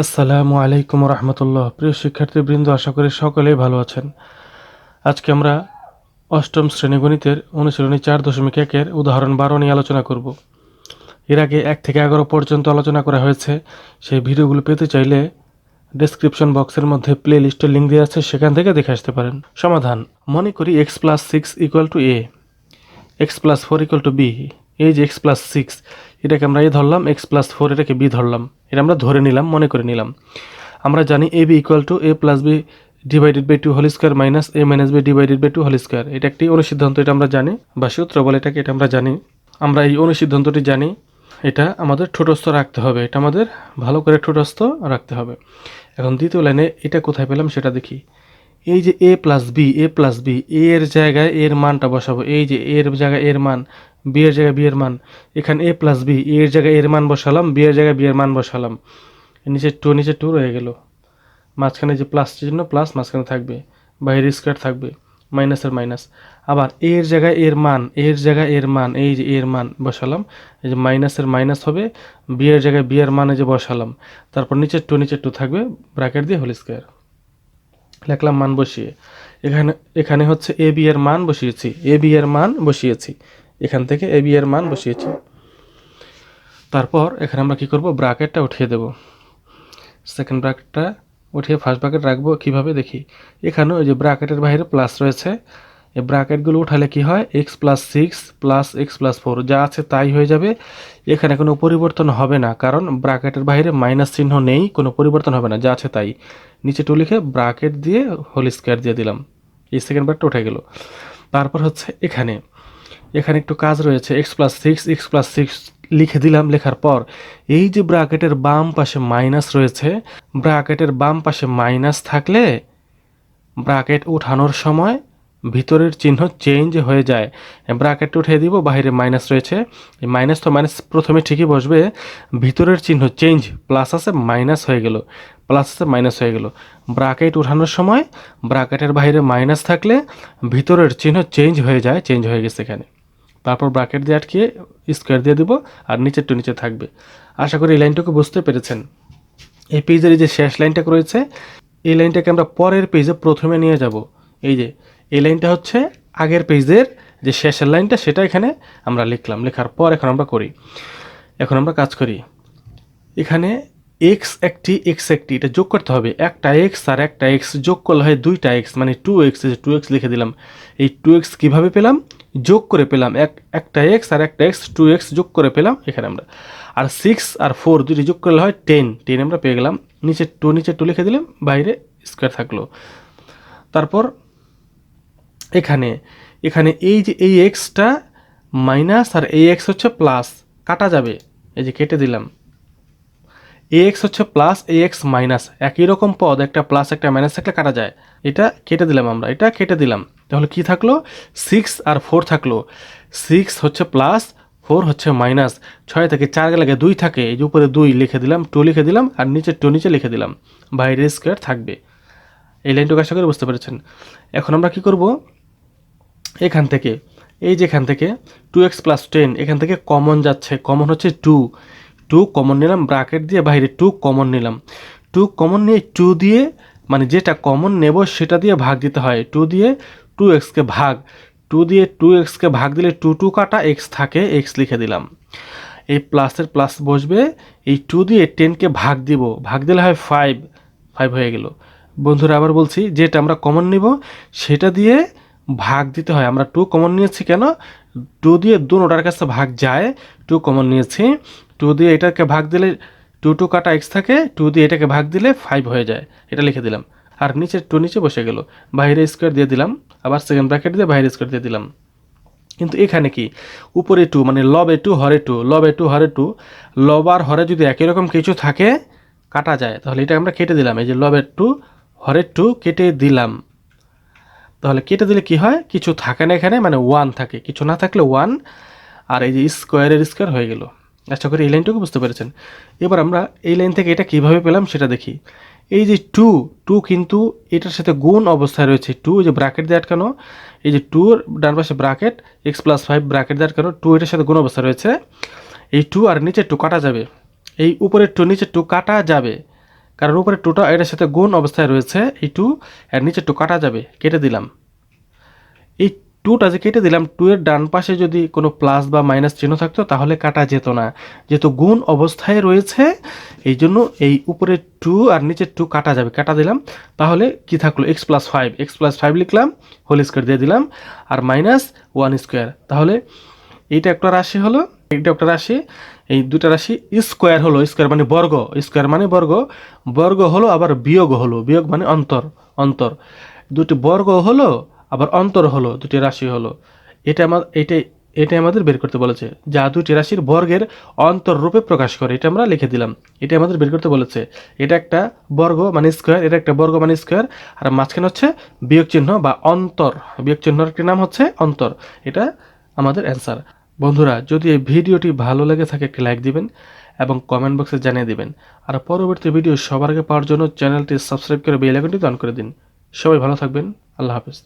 আসসালামু আলাইকুম রহমতুল্লাহ। প্রিয় শিক্ষার্থীবৃন্দ, আশা করি সকলেই ভালো আছেন। আজকে আমরা অষ্টম শ্রেণি গণিতের অনুশীলনী চার দশমিক একের উদাহরণ বারো নিয়ে আলোচনা করব। এর আগে এক থেকে এগারো পর্যন্ত আলোচনা করা হয়েছে। সেই ভিডিওগুলো পেতে চাইলে ডেসক্রিপশন বক্সের মধ্যে প্লে লিস্টের লিঙ্ক দেওয়া আছে, সেখান থেকে দেখে আসতে পারেন। সমাধান, মনে করি x plus six equal to a x plus four equal to b এই যে এক্স প্লাস সিক্স এটাকে আমরা এ ধরলাম এক্স প্লাস ফোর এটাকে বি ধরলাম। এটা আমরা ধরে নিলাম, মনে করে নিলাম। আমরা জানি a b equal to a plus b divided by two whole square minus a minus b divided by two whole square এটা একটি অনুসিদ্ধান্ত, এটা আমরা জানি। বা সূত্র বলে এটাকে, এটা আমরা জানি। আমরা এই অনুসিদ্ধান্তটি জানি। এটা আমাদের ঠোঁটস্থ রাখতে হবে। এটা আমাদের ভালো করে ঠোঁটস্থ রাখতে হবে। এখন দ্বিতীয় লাইনে এটা কোথায় পেলাম সেটা দেখি। এই যে a plus b a plus b এর জায়গায় এর মানটা বসাবো এই যে এর জায়গায় এর মান বি এর জায়গায় বি এর মান এখানে এ প্লাস বি এর জায়গায় এর মান বসালাম বি এর জায়গায় বি এর মান বসালাম নিচে টু নিচে টু রয়ে গেল মাঝখানে যে প্লাস চিহ্ন প্লাস মাঝখানে থাকবে বাইরে স্কোয়ার থাকবে মাইনাসের মাইনাস আবার এর জায়গায় এর মান এর জায়গায় এর মান এই যে এর মান বসালাম এই যে মাইনাসের মাইনাস হবে বি এর জায়গায় বি এর মানে যে বসালাম তারপর নিচে টু নিচে টু থাকবে ব্র্যাকেট দিয়ে হোল স্কোয়ার লিখলাম মান বসিয়ে। এখানে এখানে হচ্ছে এ বি এর মান বসিয়েছি। এ বি এর মান বসিয়েছি। এখান থেকে এ বি এর মান বসিয়েছি। তারপর এখানে আমরা কি করব? ব্রাকেটটা উঠিয়ে দেব। সেকেন্ড ব্রাকেটটা উঠিয়ে ফার্স্ট ব্রাকেট রাখব। কীভাবে? দেখি। এখানেও ওই যে ব্রাকেটের বাইরে প্লাস রয়েছে। এই ব্রাকেটগুলো উঠালে কি হয়? X plus six plus x plus four যা আছে তাই হয়ে যাবে। এখানে কোনো পরিবর্তন হবে না, কারণ ব্রাকেটের বাইরে মাইনাস চিহ্ন নেই, কোনো পরিবর্তন হবে না, যা আছে তাই। নিচে টু লিখে ব্রাকেট দিয়ে হোল স্কোয়ার দিয়ে দিলাম। এই সেকেন্ড ব্রাকেটটা উঠে গেল। তারপর হচ্ছে এখানে। এখানে একটু কাজ রয়েছে x plus six x plus six লিখে দিলাম, লেখার পর এই যে ব্রাকেটের বাম পাশে মাইনাস রয়েছে ব্রাকেটের বাম পাশে মাইনাস থাকলে ব্রাকেট উঠানোর সময় ভিতরের চিহ্ন চেঞ্জ হয়ে যায়। ব্রাকেট উঠিয়ে দিব বাইরে মাইনাস রয়েছে। এই মাইনাস তো মাইনাস প্রথমে ঠিকই বসবে। ভিতরের চিহ্ন চেঞ্জ প্লাস আছে মাইনাস হয়ে গেল। প্লাস আছে মাইনাস হয়ে গেল। ব্রাকেট উঠানোর সময় ব্রাকেটের বাইরে মাইনাস থাকলে ভিতরের চিহ্ন চেঞ্জ হয়ে যায় চেঞ্জ হয়ে গেছে এখানে। তারপর ব্রাকেট দিয়ে আটকে স্কোয়ার দিয়ে দিব আর নিচের টু নিচে থাকবে। আশা করি এই লাইনটুকু বুঝতে পেরেছেন। এই পেজের এই যে শেষ লাইনটা রয়েছে, এই লাইনটাকে আমরা পরের পেজে প্রথমে নিয়ে যাব। এই যে এই লাইনটা হচ্ছে আগের পেজের যে শেষের লাইনটা, সেটা এখানে আমরা লিখলাম। লেখার পর এখন আমরা করি। এখন আমরা কাজ করি। এখানে এক্স একটি এক্স একটি, এটা যোগ করতে হবে। একটা এক্স আর একটা এক্স যোগ করলে হয় দুইটা এক্স মানে টু এক্স টু এক্স লিখে দিলাম। এই টু এক্স কীভাবে পেলাম? যোগ করে পেলাম। এক, একটা এক্স আর একটা এক্স টু এক্স যোগ করে পেলাম এখানে আমরা। আর সিক্স আর ফোর দুটি যোগ করলে হয় টেন টেন আমরা পেয়ে গেলাম। নিচে টু নিচে টু লিখে দিলাম। বাইরে স্কোয়ার থাকল। তারপর এখানে এখানে এই যে এই এক্সটা মাইনাস আর এই এক্স হচ্ছে প্লাস কাটা যাবে। এই যে কেটে দিলাম। এ এক্স হচ্ছে প্লাস এ এক্স মাইনাস একই রকম পদ, একটা প্লাস একটা মাইনাস থাকলে কাটা যায়। এটা কেটে দিলাম আমরা, এটা কেটে দিলাম। তাহলে কি থাকল? সিক্স আর ফোর থাকল। সিক্স হচ্ছে প্লাস ফোর হচ্ছে মাইনাস ছয় থেকে চার গেলে দুই থাকে। এই যে উপরে দুই লিখে দিলাম টু লিখে দিলাম, আর নিচে টু নিচে লিখে দিলাম। বাইরে স্কোয়ার থাকবে। এই লাইনটুকু আশা করে বুঝতে পেরেছেন। এখন আমরা কি করব? এখান থেকে, এই যে এখান থেকে টু এক্স প্লাস টেন এখান থেকে কমন যাচ্ছে। কমন হচ্ছে টু টু কমন নিলাম ব্রাকেট দিয়ে বাইরে টু কমন নিলাম। টু কমন নিয়ে টু দিয়ে মানে যেটা কমন নেব সেটা দিয়ে ভাগ দিতে হয়। টু দিয়ে টু এক্সকে ভাগ। টু দিয়ে টু এক্সকে ভাগ দিলে টু টু কাটা এক্স থাকে এক্স লিখে দিলাম। এই প্লাসের প্লাস বসবে। এই টু দিয়ে টেনকে ভাগ দিব। ভাগ দিলে হয় ফাইভ ফাইভ হয়ে গেল। বন্ধুরা, আবার বলছি, যেটা আমরা কমন নিব, সেটা দিয়ে ভাগ দিতে হয়। আমরা টু কমন নিয়েছি কেন? টু দিয়ে দুটার কাছে ভাগ যায় টু কমন নিয়েছি। টু দিয়ে এটাকে ভাগ দিলে টু টু কাটা এক্স থাকে টু দিয়ে এটাকে ভাগ দিলে ফাইভ হয়ে যায়। এটা লিখে দিলাম। আর নিচে টু নিচে বসে গেল। বাইরে স্কোয়ার দিয়ে দিলাম। আবার সেকেন্ড ব্র্যাকেট দিয়ে বাইরে স্কোয়ার দিয়ে দিলাম। কিন্তু এখানে কি? উপরে টু মানে লবে টু হরে টু লবে টু হরে টু লব আর হরে যদি একই রকম কিছু থাকে, কাটা যায়। তাহলে এটা আমরা কেটে দিলাম। এই যে লব লবের টু হরের টু কেটে দিলাম। তাহলে কেটে দিলে কি হয়? কিছু থাকে না এখানে মানে ওয়ান থাকে। কিছু না থাকলে ওয়ান আর এই যে স্কোয়ারের স্কোয়ার হয়ে গেল। আশা করি এই লাইনটুকু বুঝতে পেরেছেন। এবার আমরা এই লাইন থেকে এটা কীভাবে পেলাম সেটা দেখি। এই যে টু টু কিন্তু এটার সাথে গুণ অবস্থায় রয়েছে। টু যে ব্র্যাকেট দিয়ে আটকানো। এই যে টুর ডান পাশে bracket x plus five bracket দিয়ে আটকানো। টু এটার সাথে গুণ অবস্থা রয়েছে। এই টু আর নিচে টু কাটা যাবে। এই উপরের টু নিচে টু কাটা যাবে। কারণ উপরে টুটা এটার সাথে গুণ অবস্থায় রয়েছে, এই টু এর নিচে টু কাটা যাবে, কেটে দিলাম। এই টুটা যে কেটে দিলাম, টু এর ডান পাশে যদি কোনো প্লাস বা মাইনাস চিহ্ন থাকতো, তাহলে কাটা যেত না। যেহেতু গুণ অবস্থায় রয়েছে, এই জন্য এই উপরে টু আর নিচে টু কাটা যাবে, কাটা দিলাম। তাহলে কি থাকল? X plus five, x plus five লিখলাম, হোল স্কোয়ার দিয়ে দিলাম, আর মাইনাস ওয়ান স্কোয়ার। তাহলে এইটা একটা রাশি হলো, এইটা একটা রাশি। এই দুটা রাশি স্কোয়ার হলো, স্কোয়ার মানে বর্গ, স্কোয়ার মানে বর্গ বর্গ হলো আবার বিয়োগ হলো, বিয়োগ মানে অন্তর অন্তর। দুটি বর্গ হলো, আবার অন্তর হলো, দুটি রাশি হলো। এটা আমার এটাই এটা আমাদের বের করতে বলেছে। যা দুটি রাশির বর্গের অন্তর রূপে প্রকাশ করে, এটা আমরা লিখে দিলাম। এটা আমাদের বের করতে বলেছে। এটা একটা বর্গ মানে স্কোয়ার, এটা একটা বর্গ মানে স্কোয়ার। আর মাঝখানে হচ্ছে বিয়োগ চিহ্ন বা অন্তর। বিয়োগ চিহ্নের একটি নাম হচ্ছে অন্তর। এটা আমাদের অ্যান্সার। বন্ধুরা, যদি এই ভিডিওটি ভালো লেগে থাকে একটি লাইক দিবেন এবং কমেন্ট বক্সে জানিয়ে দিবেন। আর পরবর্তী ভিডিও সবার আগে পাওয়ার জন্য চ্যানেলটি সাবস্ক্রাইব করে বেল অন করে দিন। সবাই ভালো থাকবেন। আল্লাহ হাফেজ।